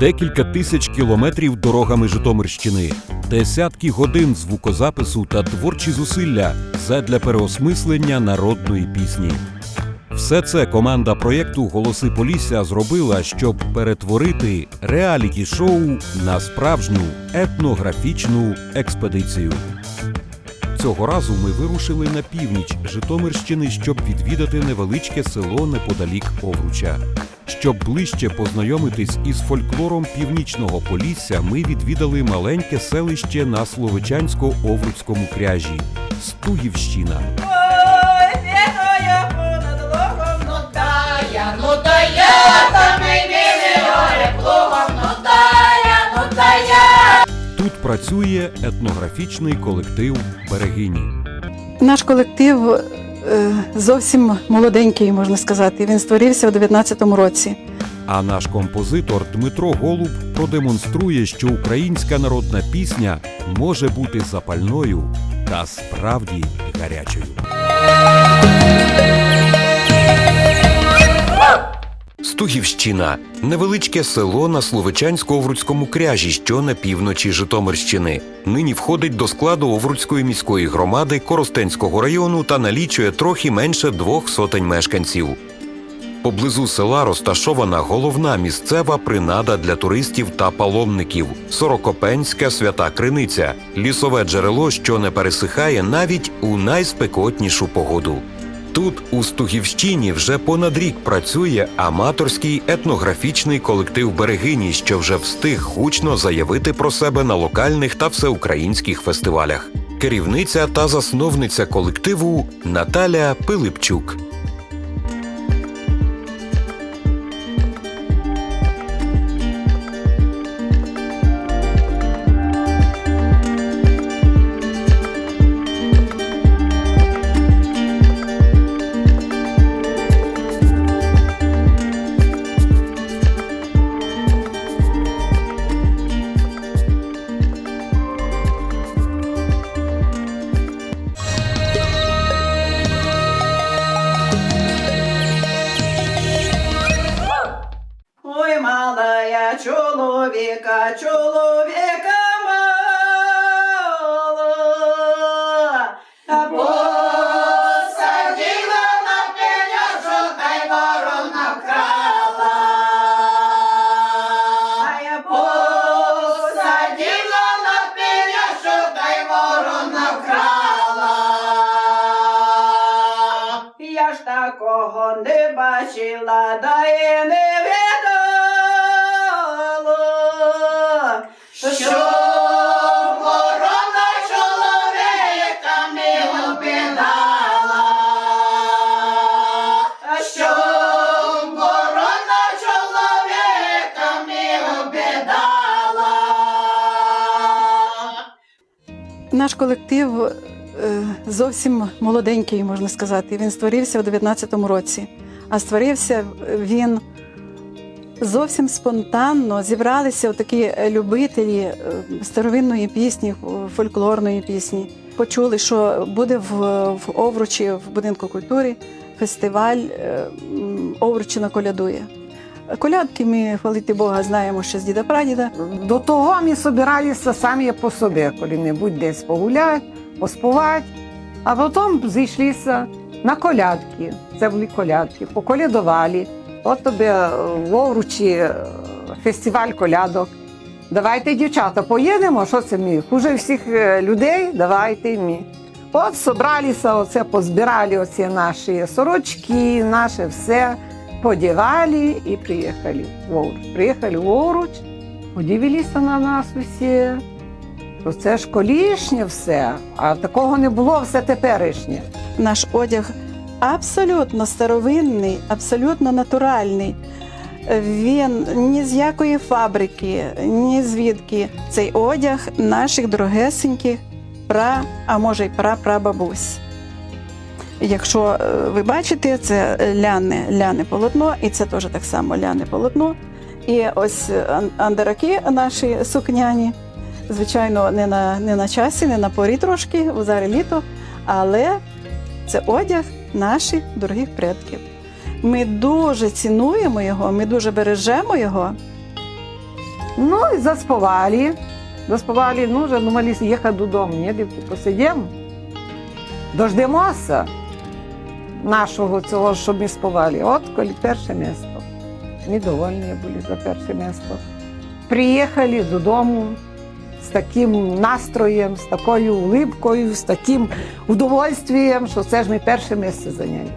Декілька тисяч кілометрів дорогами Житомирщини, десятки годин звукозапису та творчі зусилля задля переосмислення народної пісні. Все це команда проєкту Голоси Полісся зробила, щоб перетворити реаліті-шоу на справжню етнографічну експедицію. Цього разу ми вирушили на північ Житомирщини, щоб відвідати невеличке село неподалік Овруча. Щоб ближче познайомитись із фольклором північного Полісся, ми відвідали маленьке селище на Словечансько-Овруцькому кряжі Стугівщина. Тут працює етнографічний колектив Берегині. Наш колектив е, зовсім молоденький, можна сказати. Він створився у 19-му році. А наш композитор Дмитро Голуб продемонструє, що українська народна пісня може бути запальною та справді гарячою. Стугівщина невеличке село на Словечансько-Овруцькому кряжі, що на півночі Житомирщини. Нині входить до складу Овруцької міської громади Коростенського району та налічує трохи менше двох сотень мешканців. Поблизу села розташована головна місцева принада для туристів та паломників Сорокопенська свята криниця, лісове джерело, що не пересихає навіть у найспекотнішу погоду. Тут, у Стугівщині, вже понад рік працює аматорський етнографічний колектив Берегині, що вже встиг гучно заявити про себе на локальних та всеукраїнських фестивалях. Керівниця та засновниця колективу Наталя Пилипчук. Наш колектив е, зовсім молоденький, можна сказати. Він створився у 19-му році. А створився він зовсім спонтанно. Зібралися такі любителі е, старовинної пісні, фольклорної пісні. Почули, що буде в, в Овручі, в будинку культури, фестиваль е, Овручина колядує. Колядки ми, хвалити Бога, знаємо ще з діда прадіда. До того ми собиралися самі по собі, коли-небудь десь погуляти, поспівати, а потім зійшлися на колядки. Це були колядки, поколядували. От тобі е, в е, фестиваль колядок. Давайте, дівчата, поїдемо, що це ми? Хуже всіх е, людей, давайте ми. От зібралися, оце позбирали оці наші сорочки, наше все, подівали і приїхали в Овруч. Приїхали в Овруч, подивилися на нас усі. Це ж колишнє все, а такого не було все теперішнє. Наш одяг абсолютно старовинний, абсолютно натуральний. Він ні з якої фабрики, ні звідки. Цей одяг наших дорогесеньких пра, а може й пра-прабабусь. Якщо е, ви бачите, це ляне, ляне полотно, і це теж так само ляне полотно. І ось ан- андераки наші сукняні, звичайно, не на, не на часі, не на порі трошки, зараз літо, але це одяг наших дорогих предків. Ми дуже цінуємо його, ми дуже бережемо його. Ну і заспівали. Заспівали, ну вже думали їхати додому. Ні, посидимо. Дождемося нашого цього, щоб ми співали. От коли перше місто. Ми довольні були за перше місто. Приїхали додому з таким настроєм, з такою улипкою, з таким удовольствием, що це ж ми перше місце зайняли.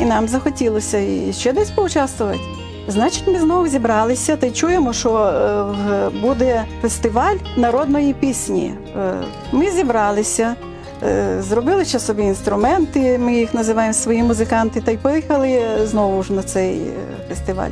І нам захотілося ще десь поучаствувати. Значить, ми знову зібралися та й чуємо, що е, буде фестиваль народної пісні. Е, Ми зібралися, зробили ще собі інструменти, ми їх називаємо свої музиканти, та й поїхали знову ж на цей е, фестиваль.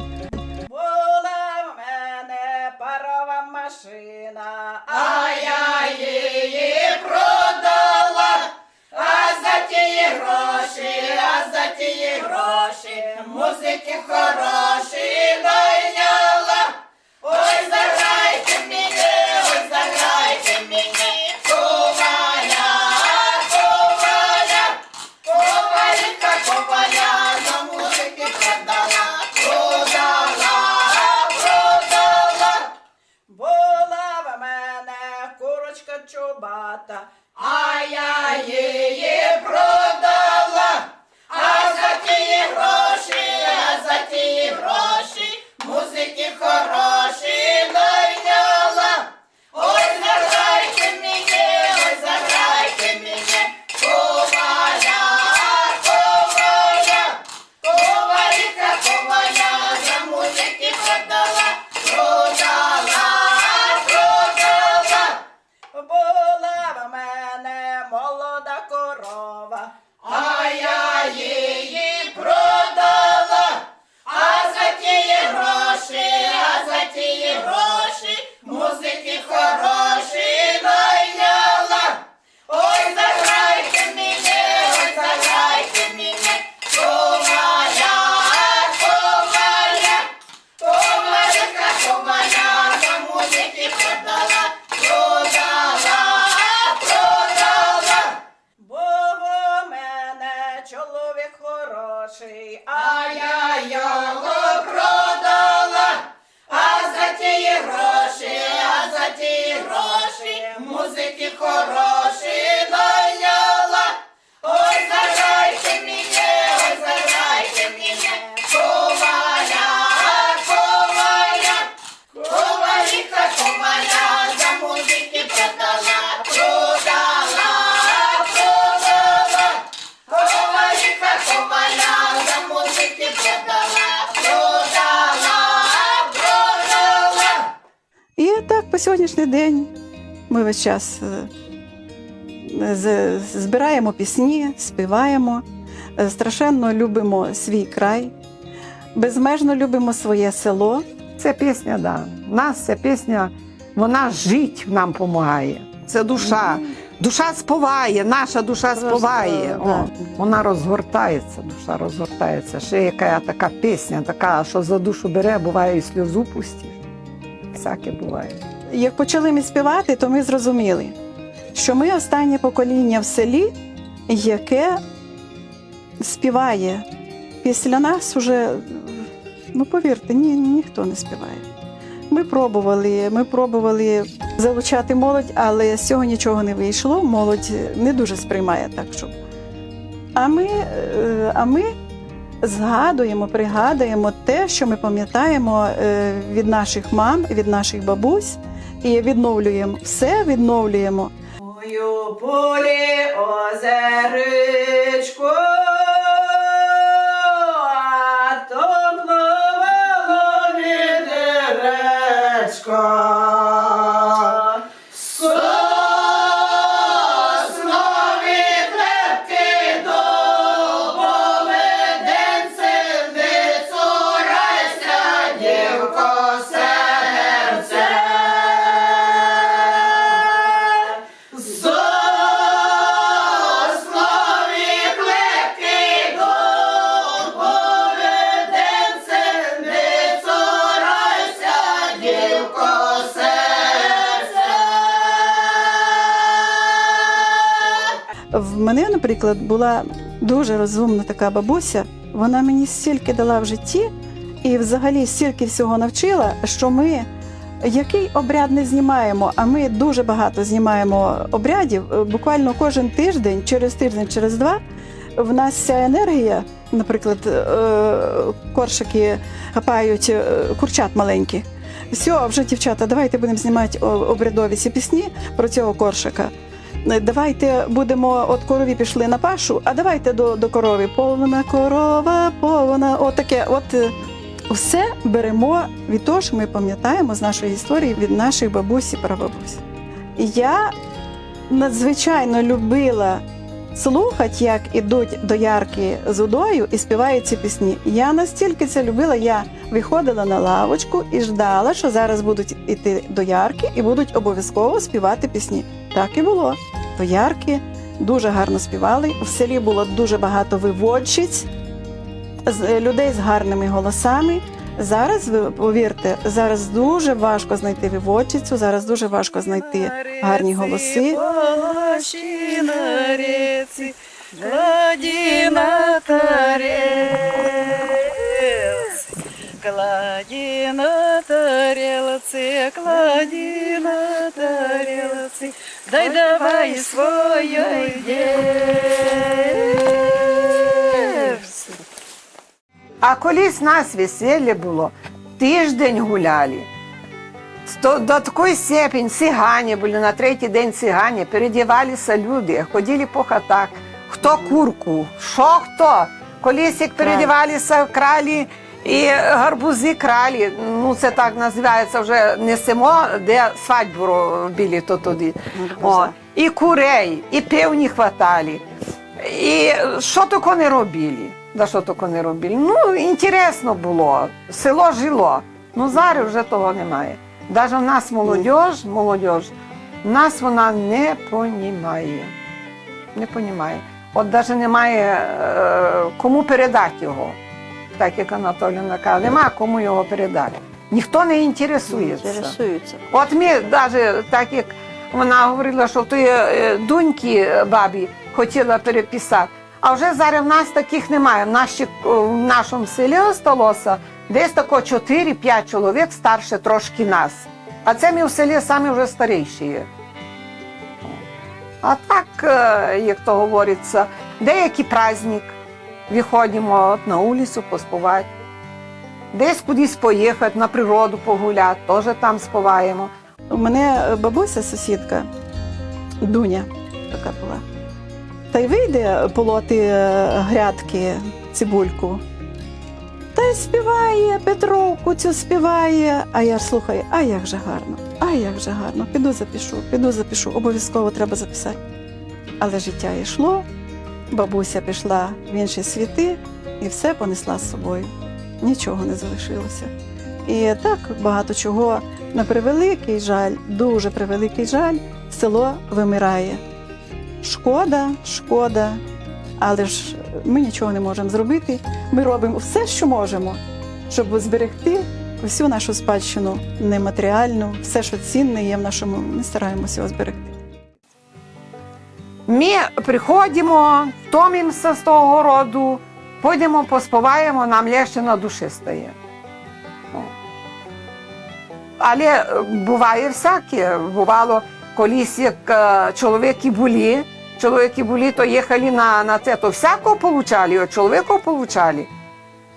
І так по сьогоднішній день ми весь час е, збираємо пісні, співаємо, е, страшенно любимо свій край, безмежно любимо своє село. Ця пісня, да. Нас ця пісня, вона жить нам допомагає. Це душа. Душа співає, наша душа Просто, да. О, вона розгортається, душа розгортається. Ще яка така пісня, така, що за душу бере, буває і сльозу пустиш. Всяке буває. Як почали ми співати, то ми зрозуміли, що ми останнє покоління в селі, яке співає. Після нас уже, ну повірте, ні, ніхто не співає. Ми пробували, ми пробували залучати молодь, але з цього нічого не вийшло. Молодь не дуже сприймає так, щоб. А ми, е, а ми згадуємо, пригадуємо те, що ми пам'ятаємо е, від наших мам, від наших бабусь, і відновлюємо все, відновлюємо. Мою полі озеричку, наприклад, була дуже розумна така бабуся. Вона мені стільки дала в житті і взагалі стільки всього навчила, що ми який обряд не знімаємо, а ми дуже багато знімаємо обрядів. Буквально кожен тиждень, через тиждень, через два, в нас ця енергія, наприклад, е, коршики хапають е, курчат маленькі. Все, вже дівчата, давайте будемо знімати обрядові ці пісні про цього коршика. Е, Давайте будемо от корові пішли на пашу, а давайте до, до корови. Повна корова, повна. Отаке. От е, все беремо від того, що ми пам'ятаємо з нашої історії від наших бабусі прабабусь. Я надзвичайно любила слухати, як ідуть доярки з удою і співають ці пісні. Я настільки це любила, я виходила на лавочку і ждала, що зараз будуть іти доярки і будуть обов'язково співати пісні. Так і було. Доярки дуже гарно співали. В селі було дуже багато виводчиць, з- людей з гарними голосами. Зараз ви повірте, зараз дуже важко знайти виводчицю, зараз дуже важко знайти гарні голоси. Реці, кладі на тарелці, кладі на тарелці, кладі на тарелці, дай давай своєї дівці. А колись нас весілля було, тиждень гуляли. До, до такої степені цигані були на третій день цигані, передівалися люди, ходили по хатах. Хто курку, що хто. Колись як передівалися кралі і гарбузи кралі. Ну це так називається вже не село, де свадьбу робили то туди. О, і курей, і певні хватали. І що таке не робили? Да що таке не робили? Ну, інтересно було. Село жило. Ну зараз вже того немає. Навіть в нас молодь, молодь, нас вона не понімає. Не понімає. От навіть немає е, кому передати його. Так як Анатоліївна каже, немає кому його передати. Ніхто не інтересується. Інтересуються. От ми навіть так як вона говорила, що тої е, доньки е, бабі хотіла переписати. А вже зараз в нас таких немає. В, наші, в нашому селі осталося десь тако 4-5 чоловік старше трошки нас. А це ми в селі самі вже старіші. А так, е, як то говориться, деякий праздник виходимо от на вулицю поспівати. Десь кудись поїхати, на природу погуляти, теж там співаємо. У мене бабуся, сусідка, Дуня така була. Та й вийде полоти е, грядки, цибульку. Та й співає, Петровку цю співає. А я слухаю, а як же гарно, а як же гарно. Піду запишу, піду запишу, обов'язково треба записати. Але життя йшло, бабуся пішла в інші світи і все понесла з собою. Нічого не залишилося. І так багато чого на превеликий жаль, дуже превеликий жаль, село вимирає. Шкода, шкода, але ж ми нічого не можемо зробити. Ми робимо все, що можемо, щоб зберегти всю нашу спадщину нематеріальну, все, що цінне є в нашому, ми стараємося його зберегти. Ми приходимо, втомимося з того городу, пойдемо поспіваємо, нам легше на душі стає. Але е, буває всяке. Бувало, колись як е, чоловіки були, чоловіки були, то їхали на, на це, то всякого получали, от чоловіка получали,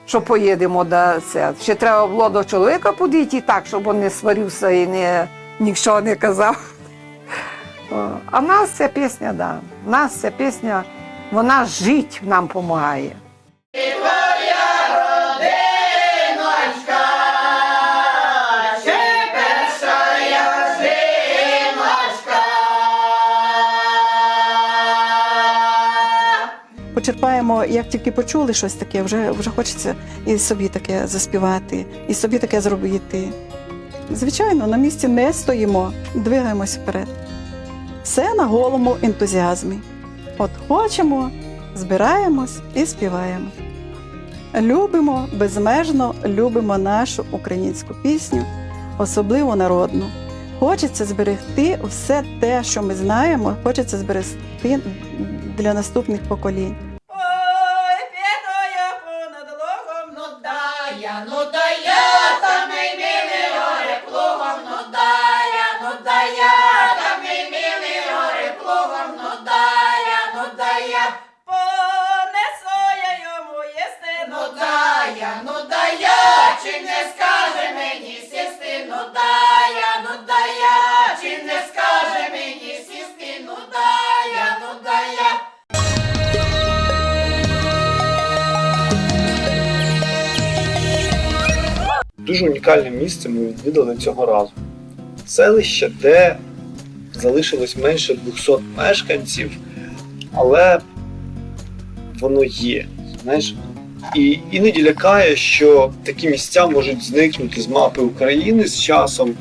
що поїдемо до це. Ще треба було до чоловіка подійти так, щоб він не сварився і не, нічого не казав. А в нас ця пісня, да. Нас ця пісня, вона жить нам допомагає. Почерпаємо, як тільки почули щось таке, вже, вже хочеться і собі таке заспівати, і собі таке зробити. Звичайно, на місці не стоїмо, двигаємося вперед. Все на голому ентузіазмі. От хочемо, збираємось і співаємо. Любимо, безмежно любимо нашу українську пісню, особливо народну. Хочеться зберегти все те, що ми знаємо, хочеться зберегти для наступних поколінь. Дуже унікальне місце ми відвідали цього разу. Селище, де залишилось менше 200 мешканців, але воно є. Знаєш? І іноді лякає, що такі місця можуть зникнути з мапи України з часом.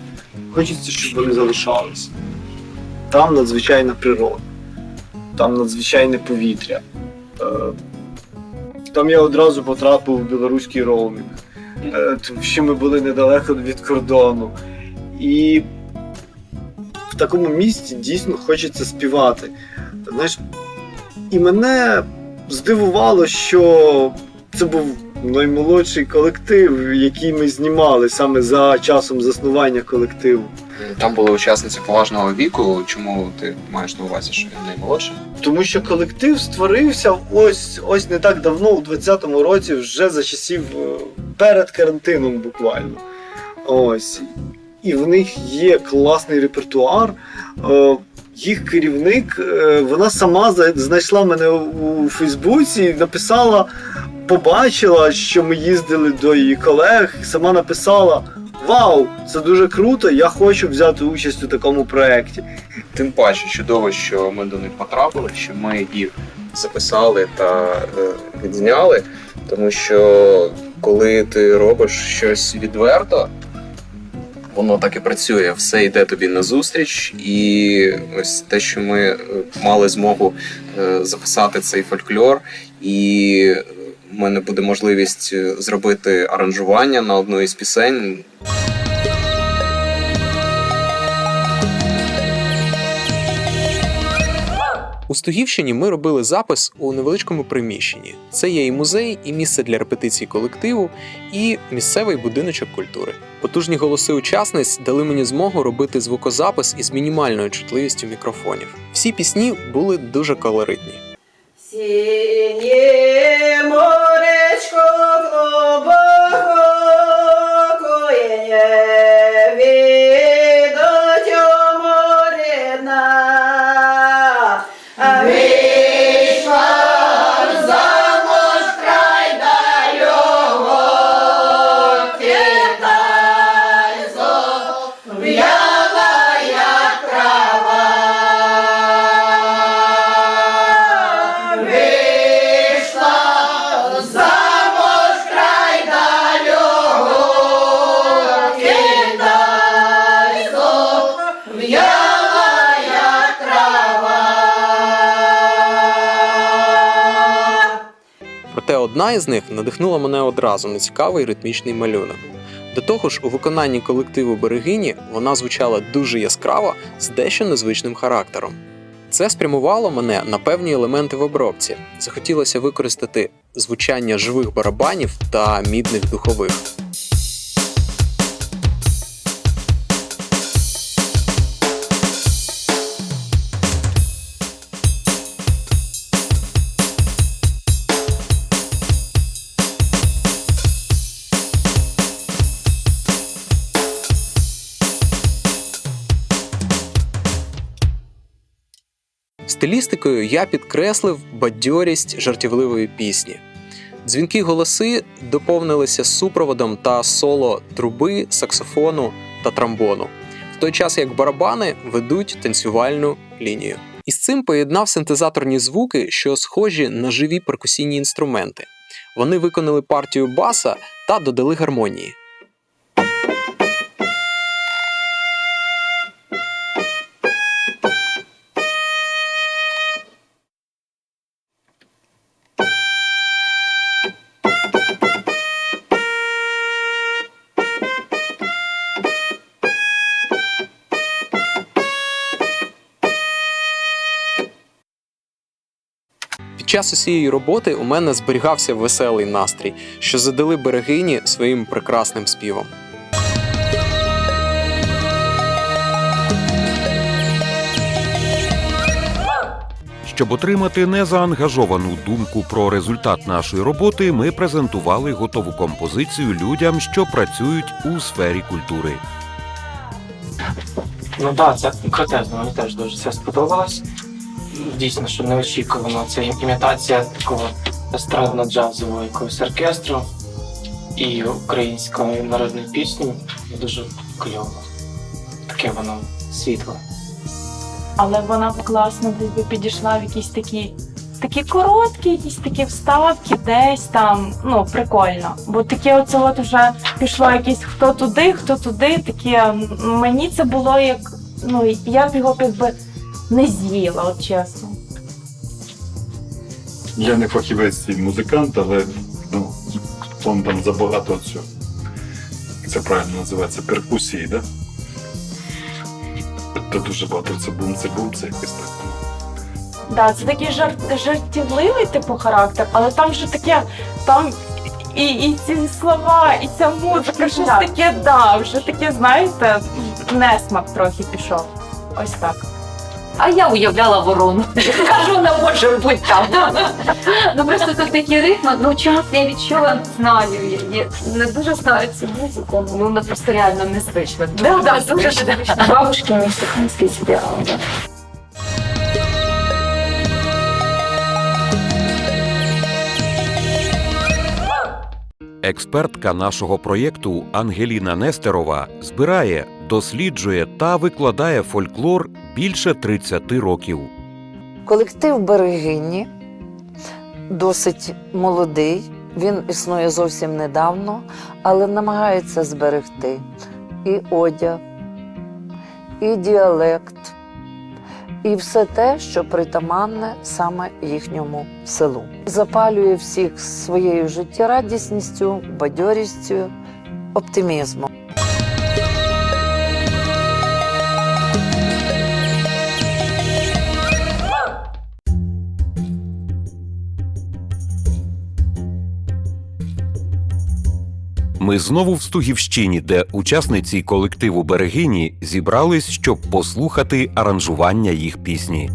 Хочеться, щоб вони залишалися. Там надзвичайна природа, там надзвичайне повітря. Е, Там я одразу потрапив в білоруський роумінг. Е, тому що ми були недалеко від кордону. І в такому місці дійсно хочеться співати. Знаєш, і мене здивувало, що це був наймолодший колектив, який ми знімали саме за часом заснування колективу. Там були учасниці поважного віку. Чому ти маєш на увазі, що він наймолодший? Тому що колектив створився ось ось не так давно, у 20-му році, вже за часів е, перед карантином, буквально. Ось. І в них є класний репертуар. Е, Їх керівник, е, вона сама знайшла мене у Фейсбуці, написала, побачила, що ми їздили до її колег, і сама написала: Вау, це дуже круто! Я хочу взяти участь у такому проєкті. Тим паче чудово, що ми до них потрапили, що ми їх записали та е, відзняли. Тому що коли ти робиш щось відверто, воно так і працює, все йде тобі назустріч, і ось те, що ми е, мали змогу е, записати цей фольклор, і в мене буде можливість е, зробити аранжування на одну із пісень. У Стугівщині ми робили запис у невеличкому приміщенні. Це є і музей, і місце для репетицій колективу, і місцевий будиночок культури. Потужні голоси учасниць дали мені змогу робити звукозапис із мінімальною чутливістю мікрофонів. Всі пісні були дуже колоритні. Синє моречко глибоко Із них надихнула мене одразу на цікавий ритмічний малюнок. До того ж, у виконанні колективу Берегині вона звучала дуже яскраво з дещо незвичним характером. Це спрямувало мене на певні елементи в обробці. Захотілося використати звучання живих барабанів та мідних духових. Стилістикою я підкреслив бадьорість жартівливої пісні. Дзвінки голоси доповнилися супроводом та соло труби, саксофону та тромбону, в той час як барабани ведуть танцювальну лінію. Із цим поєднав синтезаторні звуки, що схожі на живі перкусійні інструменти. Вони виконали партію баса та додали гармонії. Час усієї роботи у мене зберігався веселий настрій, що задали берегині своїм прекрасним співом. Щоб отримати незаангажовану думку про результат нашої роботи, ми презентували готову композицію людям, що працюють у сфері культури. Ну так, це крутезно, мені теж дуже це сподобалось. Дійсно, що неочікувано. Це імітація такого естрадно-джазового якогось оркестру і української народної пісні. Дуже кльово. Таке воно світле. але вона б класно десь би підійшла в якісь такі. Такі короткі, якісь такі вставки, десь там, ну, прикольно. Бо таке оце от вже пішло якесь хто туди, хто туди. Таке мені це було як. Ну, я б його якби не з'їла, от чесно. Я не фахівець і музикант, але ну, там, там забагато цього. Це правильно називається перкусії, да? Це дуже багато це бум-це бум-це якось так. Да, це такий жарт, жартівливий типу характер, але там вже таке, там і, і ці слова, і ця музика, щось таке, да, вже таке, знаєте, несмак трохи пішов. Ось так. А я уявляла ворону. Кажу, не може бути там. Ну просто тут такі ритми, ну чомусь я відчула, знаю, я, я не дуже знаю цю музику, ну вона просто реально незвична. Да, да, дуже незвична. Бабушки мексиканський серіал. Да. Експертка нашого проєкту Ангеліна Нестерова збирає, досліджує та викладає фольклор більше 30 років. Колектив Берегині досить молодий. Він існує зовсім недавно, але намагається зберегти і одяг, і діалект, і все те, що притаманне саме їхньому селу. Запалює всіх своєю життєрадісністю, бадьорістю, оптимізмом. Ми знову в Стугівщині, де учасниці колективу Берегині зібрались, щоб послухати аранжування їх пісні.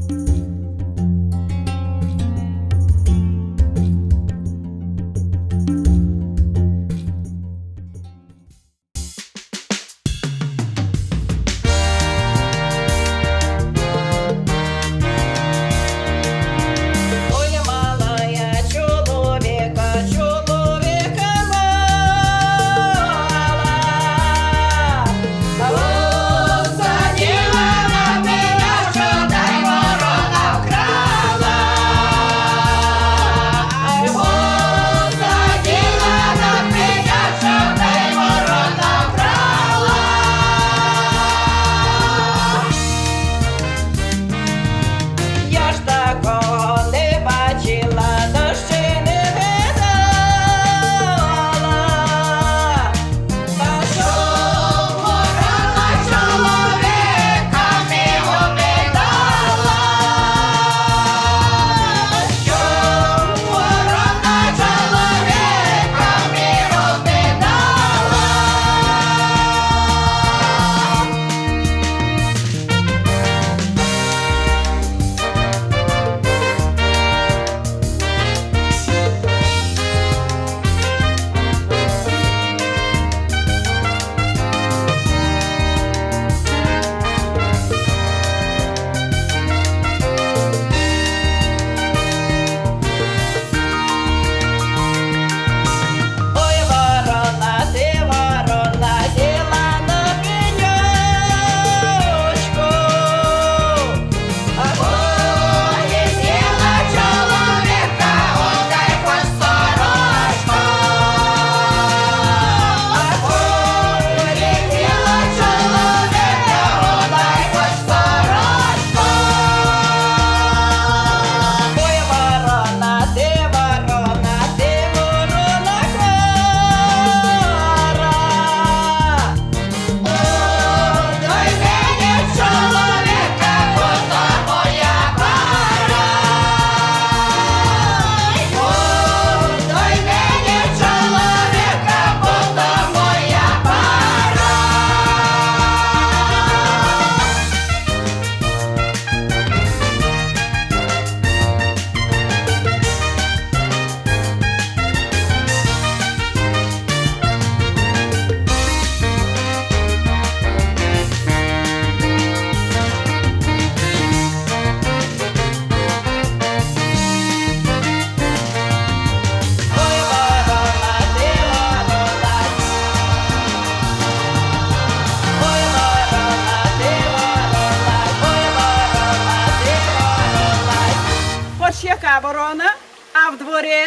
Я ворона, а в дворі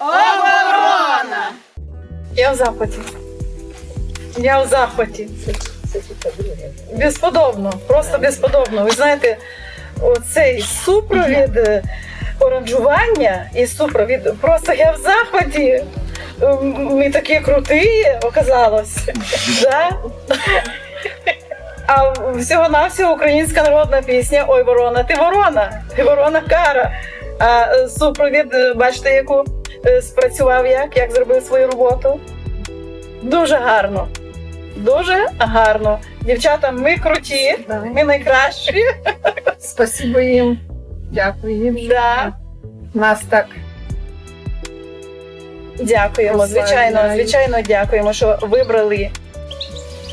оборона. Я в захваті. Я в захваті. Безподобно, просто безподобно. Ви знаєте, оцей супровід е, оранжування і супровід, просто я в захваті. Ми такі круті, оказалось. Да? А всього-навсього українська народна пісня Ой, ворона, ти ворона, ти ворона кара. А е, супровід, е, бачите, яку е, спрацював як, як зробив свою роботу. Дуже гарно. Дуже гарно. Дівчата, ми круті, ми найкращі. Спасибо їм. Дякую їм. Да. Нас так Дякуємо, звичайно, звичайно, дякуємо, що вибрали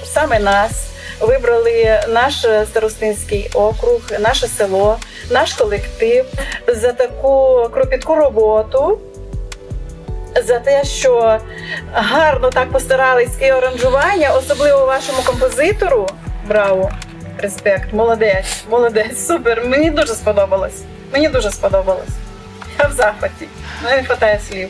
саме нас, вибрали наш старостинський округ, наше село, наш колектив за таку кропітку роботу. За те, що гарно так постарались і оранжування, особливо вашому композитору. Браво! Респект, молодець, молодець, супер. Мені дуже сподобалось. Мені дуже сподобалось. Я в захваті. Ну, не вистачає слів.